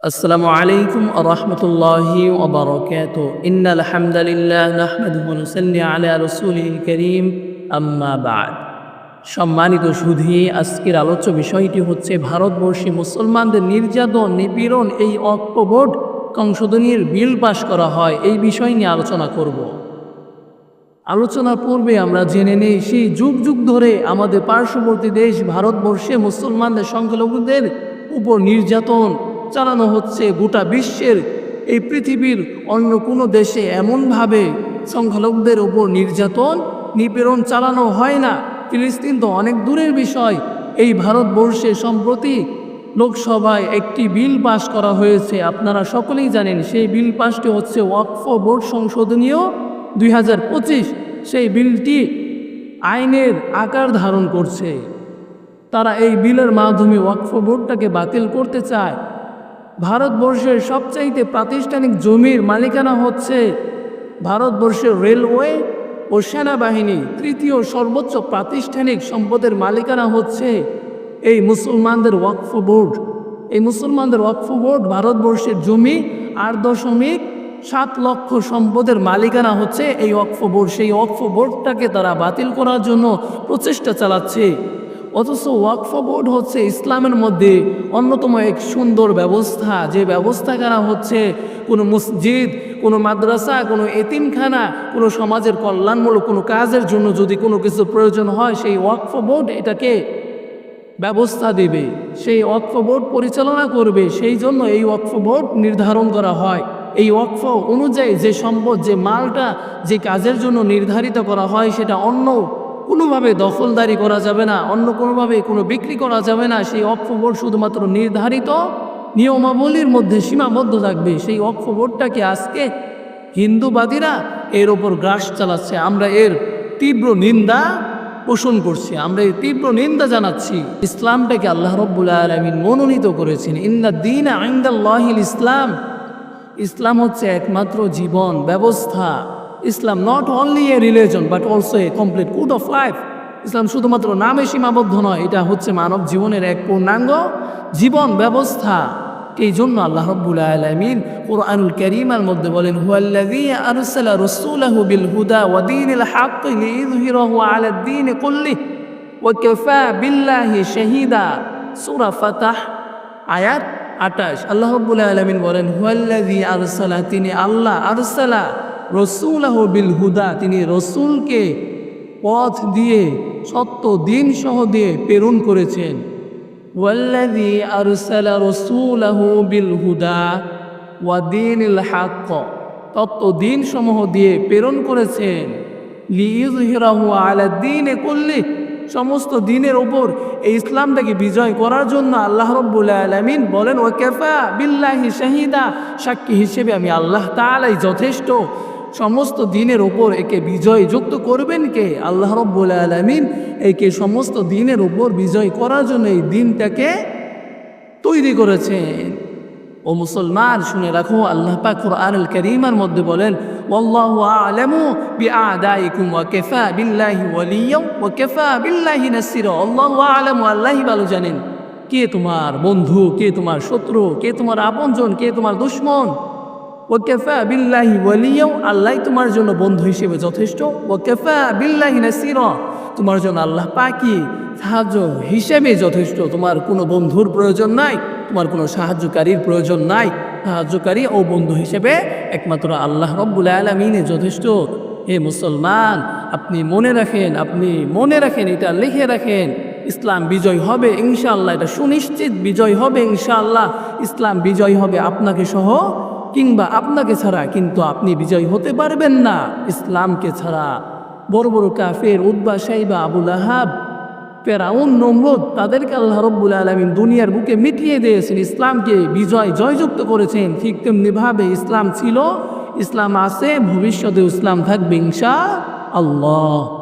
السلام عليكم ورحمة الله وبركاته إن الحمد لله نحمده ونصلي على رسوله الكريم أما بعد সম্মানিত সুধী আজকের আলোচ্য বিষয়টি হচ্ছে ভারতবর্ষে মুসলমানদের নির্যাতন নিপীড়ন এই অক্টোবর সংশোধনীর বিল পাশ করা হয় এই বিষয় নিয়ে আলোচনা করব আলোচনার পূর্বে আমরা জেনে নেই সেই যুগ যুগ ধরে আমাদের পার্শ্ববর্তী দেশ ভারতবর্ষে মুসলমানদের সংখ্যালঘুদের উপর নির্যাতন চালানো হচ্ছে গোটা বিশ্বের এই পৃথিবীর অন্য কোনো দেশে এমনভাবে সংখ্যালঘুদের ওপর নির্যাতন, নিপীড়ন চালানো হয় না। ফিলিস্তিন তো অনেক দূরের বিষয়। এই ভারতবর্ষে সম্প্রতি লোকসভায় একটি বিল পাশ করা হয়েছে। আপনারা সকলেই জানেন সেই বিল পাশটি হচ্ছে ওয়াকফ বোর্ড সংশোধনীয় দুই হাজার পঁচিশ। সেই বিলটি আইনের আকার ধারণ করছে। তারা এই বিলের মাধ্যমে ওয়াকফ বোর্ডটাকে বাতিল করতে চায়। ভারতবর্ষের সবচাইতে প্রাতিষ্ঠানিক জমির মালিকানা হচ্ছে ভারতবর্ষের রেলওয়ে ও সেনাবাহিনী। তৃতীয় সর্বোচ্চ প্রাতিষ্ঠানিক সম্পদের মালিকানা হচ্ছে এই মুসলমানদের ওয়াকফ বোর্ড। এই মুসলমানদের ওয়াকফ বোর্ড ভারতবর্ষের জমি আট দশমিক সাত লক্ষ সম্পদের মালিকানা হচ্ছে এই ওয়াকফ বোর্ড। সেই ওয়াকফ বোর্ডটাকে তারা বাতিল করার জন্য প্রচেষ্টা চালাচ্ছে। অথচ ওয়াকফ বোর্ড হচ্ছে ইসলামের মধ্যে অন্যতম এক সুন্দর ব্যবস্থা। যে ব্যবস্থা করা হচ্ছে, কোনো মসজিদ, কোনো মাদ্রাসা, কোনো এতিমখানা, কোনো সমাজের কল্যাণমূলক কোনো কাজের জন্য যদি কোনো কিছু প্রয়োজন হয়, সেই ওয়াকফ বোর্ড এটাকে ব্যবস্থা দেবে, সেই ওয়াকফ বোর্ড পরিচালনা করবে, সেই জন্য এই ওয়াকফ বোর্ড নির্ধারণ করা হয়। এই ওয়াকফ অনুযায়ী যে সম্পদ, যে মালটা, যে কাজের জন্য নির্ধারিত করা হয়, সেটা অন্য কোনোভাবে দখলদারি করা যাবে না, অন্য কোনোভাবে কোনো বিক্রি করা যাবে না, সেই অক্ষ বোর্ড শুধুমাত্র নির্ধারিত নিয়মাবলীর মধ্যে সীমাবদ্ধ থাকবে। সেই অক্ষ বোর্ডটাকে আজকে হিন্দুবাদীরা এর ওপর গ্রাস চালাচ্ছে। আমরা এর তীব্র নিন্দা পোষণ করছি, আমরা এই তীব্র নিন্দা জানাচ্ছি। ইসলামটাকে আল্লাহ রব্বুল আলমিন মনোনীত করেছেন। ইন্দা দিন আইন্দাল্লাহিল ইসলাম ইসলাম হচ্ছে একমাত্র জীবন ব্যবস্থা। Islam not only a religion but also a complete code of life Islam শুধুমাত্র নামে সীমাবদ্ধ নয়, এটা হচ্ছে মানব জীবনের এক পূর্ণাঙ্গ জীবন ব্যবস্থা। এই জন্য আল্লাহ রব্বুল আলমিন কোরআনুল করিমার মধ্যে বলেন হুয়াল্লাযী আরসালা বিল হুদা ওয়া ওয়া বিল্লাহি ফাতাহ, আয়াত আটাশ আল্লাহ রব্বুল আলমিন বলেন, হুয়াল্লাযী আরসালা, তিনি আল্লাহ আরসালা। রসুলাহ বিল হুদা তিনি রসুলকে পথ দিয়ে, সত্য দিন সহ দিয়ে প্রেরণ করেছেন। ওয়াল্লাযী আরসালা রসুলাহু বিল হুদা ওয়া দীনিল হাক্ক, তত্ত্ব দিন সমূহ দিয়ে প্রেরণ করেছেন। লিইজহিরাহু আলা দ্বীনে কুল্লি, সমস্ত দিনের ওপর এই ইসলামটাকে বিজয় করার জন্য আল্লাহ রব্বুল আলমিন বলেন ও কেফা বিল্লাহি শাহিদা সাক্ষী হিসেবে আমি আল্লাহ তালাই যথেষ্ট। সমস্ত দিনের ওপর একে বিজয় যুক্ত করবেন কে? আল্লাহ রব্বুল আলমিন। একে সমস্ত দিনের ওপর বিজয় করার জন্য এই দিনটাকে তৈরি করেছেন। ও মুসলমান, শুনে রাখো, আল্লাহ পাক কোরআনুল করিমার মধ্যে বলেন নাসিরা। আল্লাহু জানেন। কে তোমার বন্ধু, কে তোমার শত্রু, কে তোমার আপনজন, কে তোমার দুশ্মন? ও কেফা বিল্লাহি ওয়ালিয়্যা আল্লাহ তোমার জন্য বন্ধু হিসেবে যথেষ্ট। ও কেফা বিল্লাহি নাসিরা, তোমার জন্য আল্লাহ পাকি, সাহায্য হিসেবে যথেষ্ট। তোমার কোনো বন্ধুর প্রয়োজন নাই, তোমার কোনো সাহায্যকারীর প্রয়োজন নাই। সাহায্যকারী ও বন্ধু হিসেবে একমাত্র আল্লাহ রব্বুল আলমিনে যথেষ্ট। হে মুসলমান, আপনি মনে রাখেন, আপনি মনে রাখেন, এটা লিখে রাখেন, ইসলাম বিজয় হবে ইনশাআল্লাহ, এটা সুনিশ্চিত বিজয় হবে ইনশাআল্লাহ, ইসলাম বিজয় হবে আপনাকে সহ কিংবা আপনাকে ছাড়া কিন্তু আপনি বিজয় হতে পারবেন না। ইসলামকে ছাড়া বড় বড় কাফের উদ্বা সাইবা আবুল আহাব ফেরাউন, নমরুদ, তাদেরকে আল্লাহ রব্বুল আলমিন দুনিয়ার বুকে মিটিয়ে দিয়েছেন, ইসলামকে বিজয়, জয়যুক্ত করেছেন। ঠিক তেমনিভাবে ইসলাম ছিল, ইসলাম আছে ভবিষ্যতে ইসলাম থাকবে ইনশা আল্লাহ